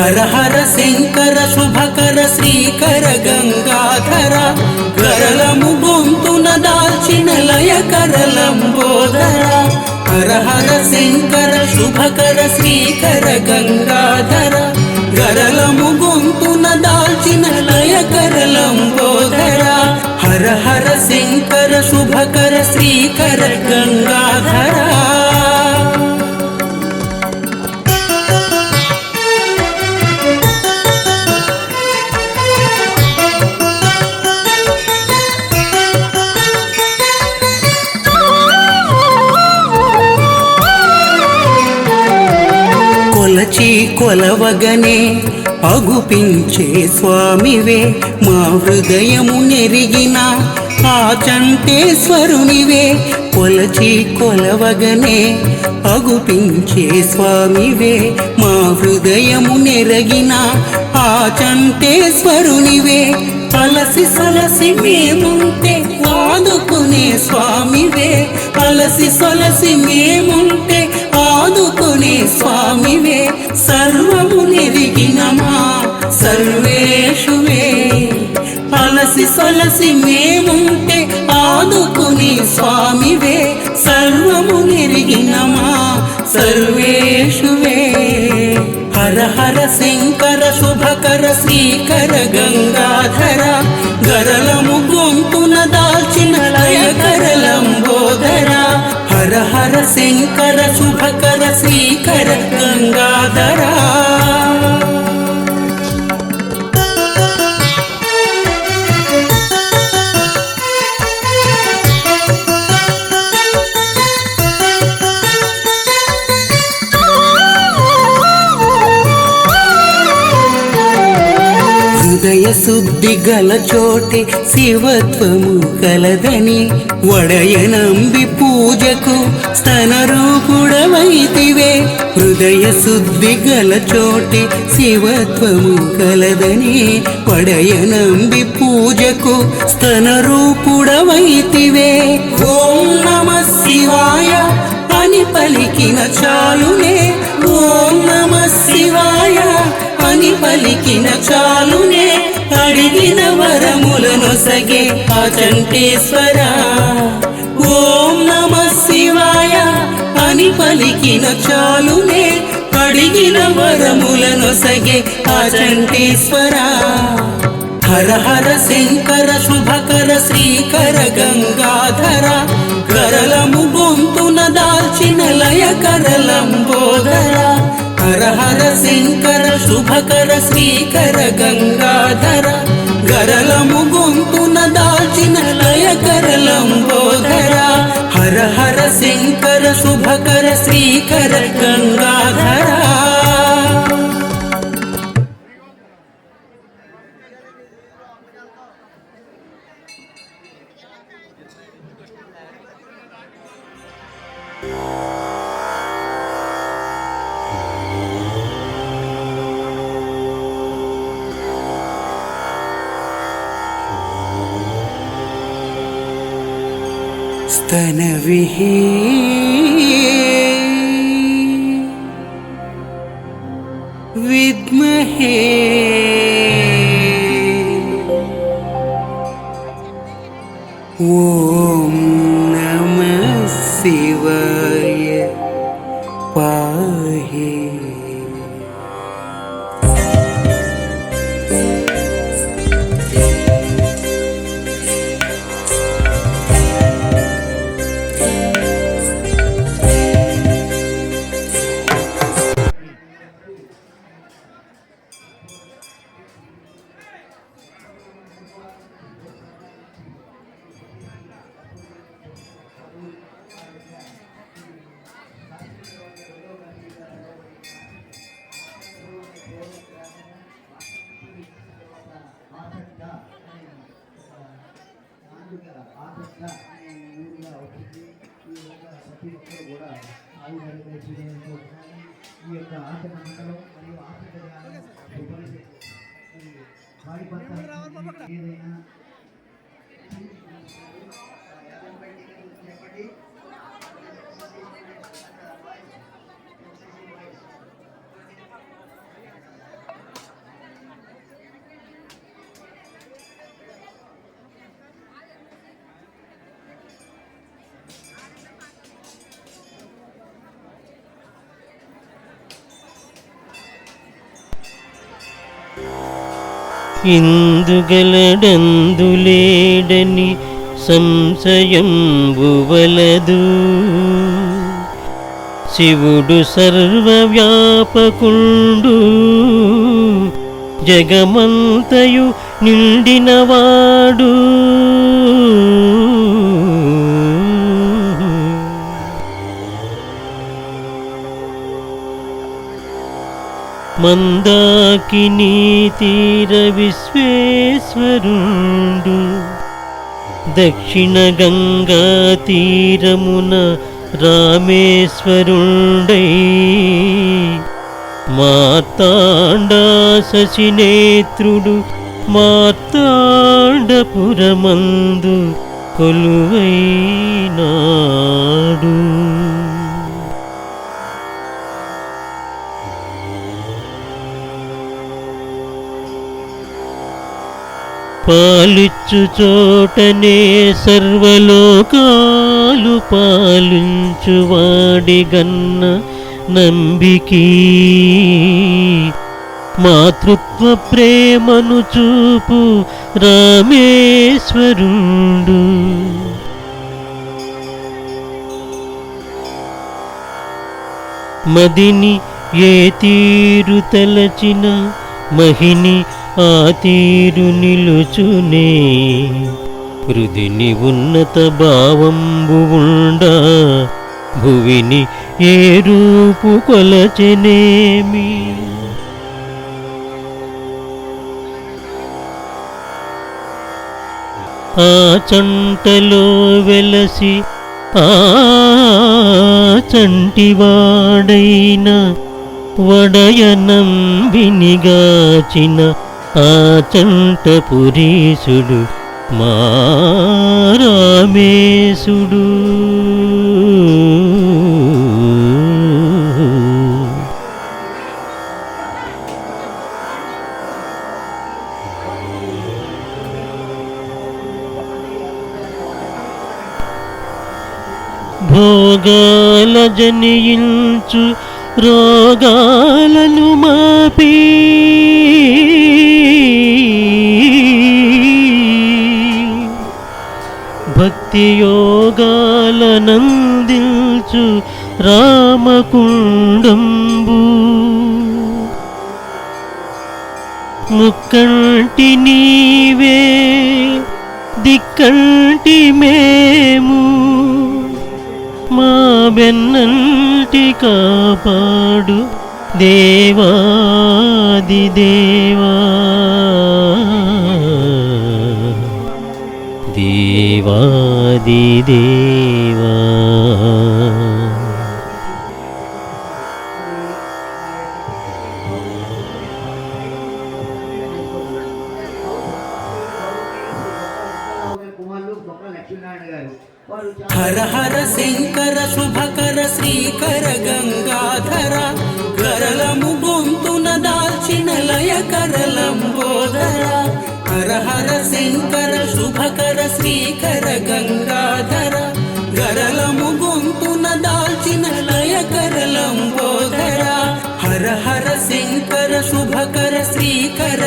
హర హర శంకర శుభకర శ్రీకర గంగాధర కరలము గొంతున దాల్చిన లయ కరలంబోధర హర హర శంకర శుభకర శ్రీకర గంగాధర కరలము గొంతున దాల్చిన లయ కరలంబోధర హర హర శంకర శుభకర శ్రీకర గంగాధర కొలవగనే అగుపించే స్వామివే. మా హృదయము నెరిగిన ఆ చంటేశ్వరునివే. కొలచి కొలవగనే అగుపించే స్వామివే. మా హృదయము నెరగిన ఆ చంటేశ్వరునివే. అలసి సలసి మేముంటే వాదుకునే స్వామివే. అలసి సొలసి మేముంటే ఆదుకునే స్వామివే సర్వము నెరిగినమా? సర్వేషువే అలసి సొలసి మేముంటే ఆదుకునే స్వామివే సర్వము నెరిగినమా? సర్వేషువే. హర హర శంకర శుభకర శ్రీకర గంగాధర గరలము గొంతున దాల్చిన లయ కరలంబోదర హర హర శంకర గల చోటే శివత్వము కలదని వడయనంబి పూజకు స్తన రూపుడవైతివే. హృదయ శుద్ధి గల చోటే శివత్వము కలదని వడయనంబి పూజకు స్తన రూపుడవైతివే. ఓం నమ శివాయ అని పలికిన చాలునే. ఓం నమ శివాయ అని పలికిన చాలునే. అడిగిన వరములను సగే అచంటేశ్వర ఓం నమ శివాయ అని పలికిన చాలునే అడిగిన వరములను సగే అచంటేశ్వర హర హర శంకర శుభకర శ్రీకర గంగాధర. కరలము గొంతున దాల్చిన లయ కరలంబోధరా. హర హర శంకర శుభకర శ్రీకర గంగాధర గరలము గొంతున దాల్చిన లయ కరలంబోదర హర హర శంకర శుభకర శ్రీకర గంగాధర स्तनविहे विद्महे ॐ నాలుక ఆసక్త అనే ఊరిగా వచ్చింది ఈ యొక్క ప్రతి ఒక్కరు కూడా ఆయుధాలుగా చేయడంతో ఈ యొక్క ఆట నమ్మకం మరియు ఆసక్త జ్ఞానం సుపరిచితం. ఈ వారి పట్ల ఏదైనా ఇందుగలడందులేడని సంశయంబువలదు. శివుడు సర్వవ్యాపకుండు జగమంతయు నిండినవాడు. మందాకిని తీర విశ్వేశ్వరుండు దక్షిణ గంగా తీరమున రామేశ్వరుండై. మార్తాండా శశినేత్రుడు మార్తాండపురమందు కొలువైనాడు పాలిచ్చు చోటనే సర్వలోకాలు పాలించువాడి గన్న నంబికీ. మాతృత్వ ప్రేమను చూపు రామేశ్వరుండు. మదిని ఏ తీరు తలచిన మహిని ఆ తీరు నిలుచునే హృదిని ఉన్నత భావంబు ఉండ భువిని ఏ రూపు కొలచెనేమి? ఆ చంటలో వెలసి ఆ చంటివాడైన వడయనం వినిగాచిన ఆ చంట పురీసుడు మారామేశుడు భోగాల జనియించు రోగాలను మాపి. భక్తి యోగాలనందించు రామకుండంబు. ముక్కంటి నీవే దిక్కంటి మేము. మా బెన్నంటి కాపాడు దేవాది దేవా. దేవాది దేవా. లయ కరలంబోదర హర హర శంకర శుభకర శ్రీకర గంగాధర. గరలము గొంతున దాల్చిన లయ కరలంబోదర హర హర శంకర శుభకర శ్రీకర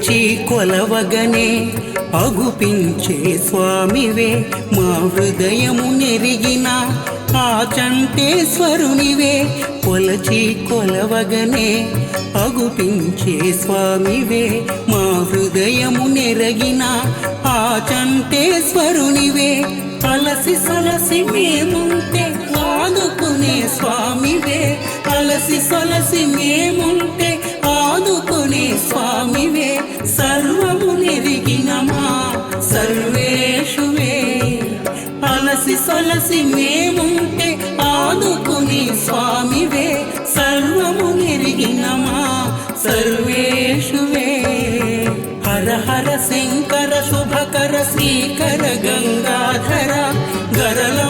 కొలచి కొలవగనే అగుపించే స్వామివే. మా హృదయము నెరిగిన ఆ చంటేశ్వరునివే. కొలచి కొలవగనే అగుపించే స్వామివే. మా హృదయము నెరగిన ఆ చంటేశ్వరునివే. అలసి సలసి మేముంటే ఆదుకునే స్వామివే. అలసి సలసి మేముంటే ఆదుకునే స్వామివే సర్వము నెరిగినమా? సర్వేషువే అలసి సొలసి మేముంటే ఆదుకునే స్వామివే సర్వము నెరిగినమా? సర్వేషువే. హర హర శంకర శుభకర శ్రీకర గంగాధర గరలో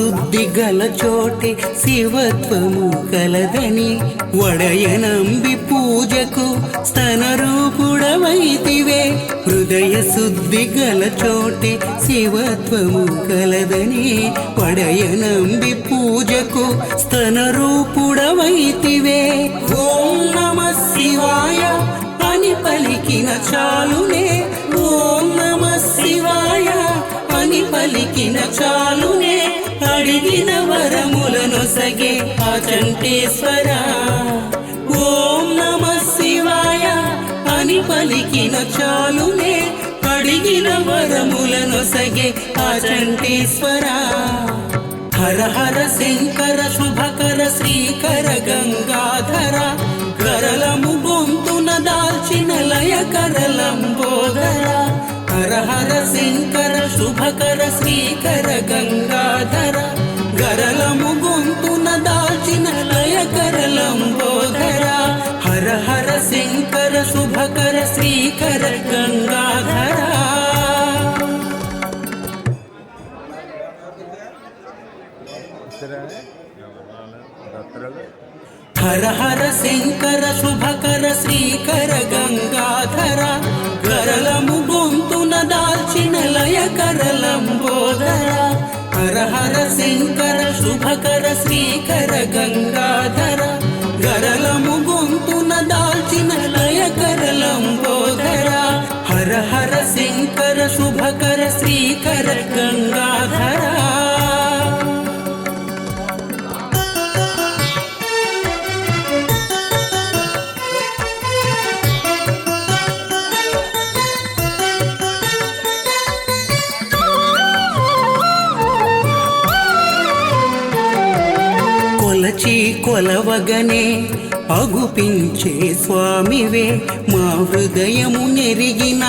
హృదయ శుద్ధి గల చోటే శివత్వము కలదని వడయనంబి పూజకు స్తన రూపుడవైతివే. హృదయ శుద్ధి గల చోటే శివత్వము కలదని వడయనంబి పూజకు స్తన రూపుడవైతివే. ఓం నమ శివాయ అని పలికిన చాలునే. ఓం నమ శివాయ అని పలికిన చాలునే. అడిగిన వరములను సగే ఆ చంటేశ్వర ఓం నమ శివాయ అని పలికిన చాలునే అడిగిన వరములను సగే ఆ చంటేశ్వర హర హర శంకర శుభకర శ్రీకర గంగాధర. కరలము గొంతున దాల్చిన లయ కరలంబోధర. హర హర శంకర శుభకర శ్రీకర గంగాధర. శంకర శుభకర శ్రీకర గంగాధర కరలము గొంతున దాల్చిన లయ కరలంబోదర హర హర శంకర శుభకర శ్రీకర గంగాధర. కొలవగనే అగుపించే స్వామివే మా హృదయము నెరిగిన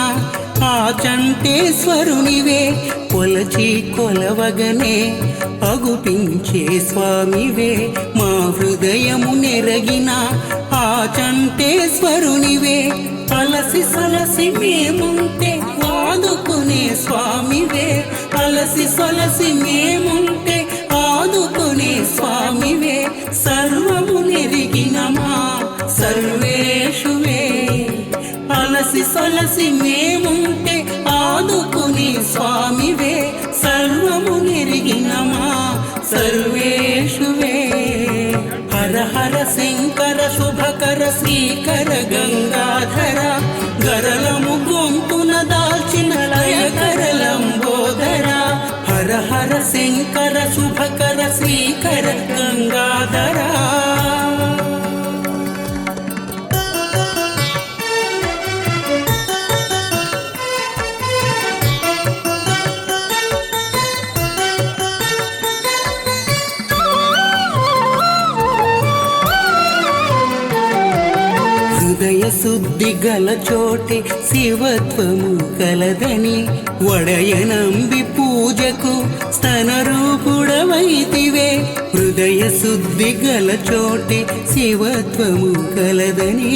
ఆ చంటేశ్వరునివే. కొలచి కొలవగనే అగుపించే స్వామివే మా హృదయము నెరగిన ఆ చంటేశ్వరునివే. అలసి సలసి మేముంటే వాదుకునే స్వామివే అలసి సలసి మేముంటే స్వామివే సర్వము నెరిగిన మా సర్వేషువే అలసి సొలసి మేముంటే ఆదుకుని స్వామివే సర్వము నెరిగిన మా సర్వేషువే హర హర శంకర శుభకర శ్రీకర గంగా గంగాధర హృదయ శుద్ధి గల చోటే శివత్వము కలదని వడయనంబి పూజకు స్తనరూపుడవైతివే. హృదయ శుద్ధి గల చోటే శివత్వము కలదని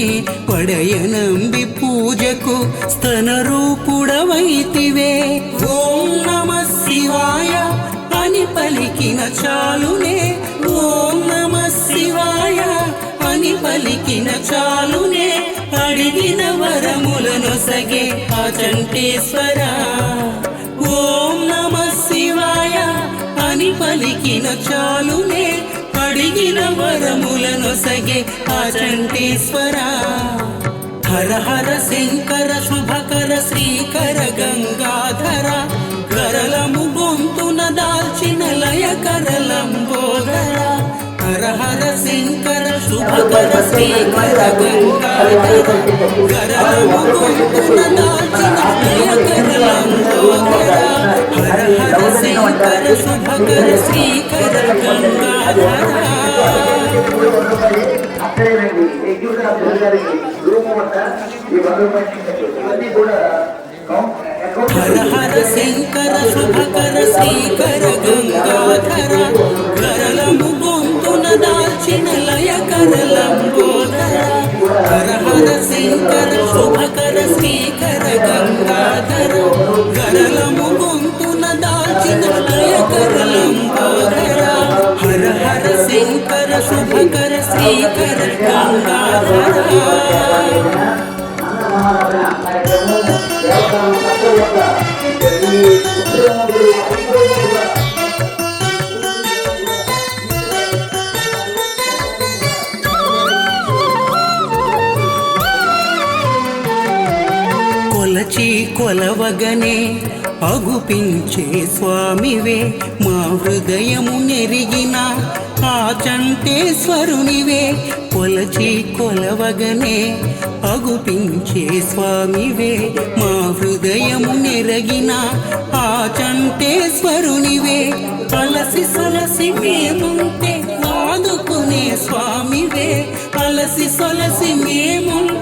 వడయనంబి పూజకు స్తనరూపుడవైతివే. ఓం నమ శివాయ అని పలికిన చాలునే. ఓం నమ పలికిన చాలునే అడిగిన వరములను సగే ఆ చంటేశ్వర. ఓం నమ శివాయ అని పలికిన చాలునే అడిగిన వరములను సగే ఆ చంటేశ్వర. హర హర శంకర శుభకర శ్రీకర గంగాధర కరలము గొంతున దాల్చిన లయ కరలంబోదర హర హర శంకర శుభకర శ్రీకర గంగాధర కరలము గొంతున దాల్చిన లయ కరలంబోదర హర హర శంకర శుభకర శ్రీకర గంగాధర అక్కడే ఎగ్జిక్యూటివ్ ఆఫీసర్ గారికి మూట ఈ వంద రూపాయలు టికెట్ ఇవన్నీ కూడా కౌంట్ అకౌంట్ హర హర శంకర శుభకర శ్రీకర గంగాధర గరళము గొంతున దాల్చిన లయ కరలంబోదర హర హర శంకర శుభకర శ్రీకర గంగాధర కరలము గొంతున దాల్చిన లయ కరలంబోదర హర హర శంకర శుభకర శ్రీకర గంగాధర Thank you. కొలవగనే అగుపించే స్వామివే మా హృదయము నెరిగిన ఆ చంటేశ్వరునివే కొలచి కొలవగనే అగుపించే స్వామివే మా హృదయము నెరగిన ఆ చంటేశ్వరునివే అలసి సలసి మేముంటే ఆదుకునే స్వామివే అలసి సొలసి మేముంటే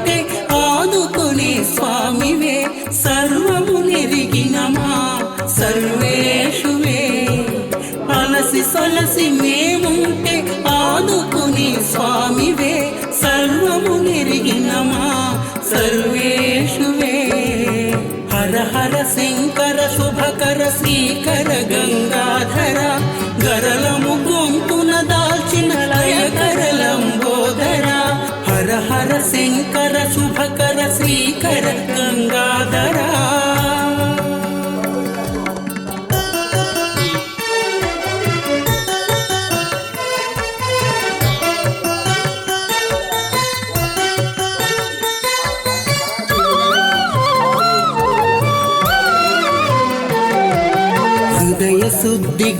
హర హర శంకర శుభకర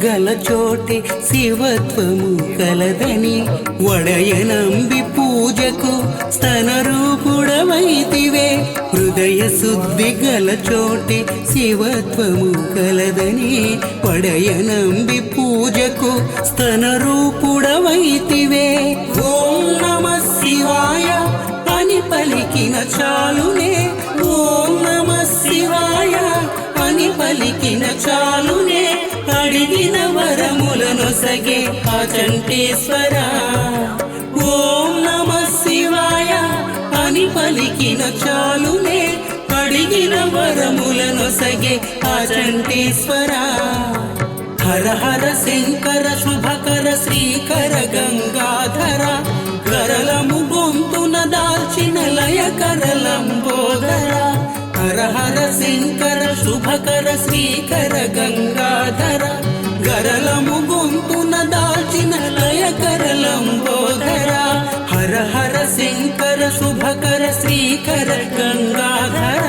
గల చోటే శివత్వము కలదని వడయనంబి పూజకు స్తన రూపుడవైతివే హృదయ శుద్ధి గల చోటే శివత్వము కలదని వడయనంబి పూజకు స్తన రూపుడవైతివే ఓం నమ శివాయ అని పలికిన చాలునే. ఓం నమ శివాయ అని పలికిన చాలునే. అడిగిన వరములను సగే ఆ చంటేశ్వర. ఓం నమ శివాయ అని పలికిన చాలునే అడిగిన వరములను సగే ఆ చంటేశ్వర. హర హర శంకర శుభకర శ్రీకర గంగాధర. కరలము గొంతున దాల్చిన లయ కరలంబు హర హర శంకర శుభకర శ్రీకర గంగాధర గరలము గొంతున దాల్చిన లయ కరలంబోధర హర హర శంకర శుభకర శ్రీకర గంగాధర.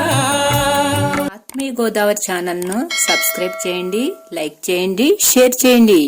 ఆత్మీయ గోదావరి ఛానల్ను సబ్స్క్రైబ్ చేయండి లైక్ చేయండి షేర్ చేయండి.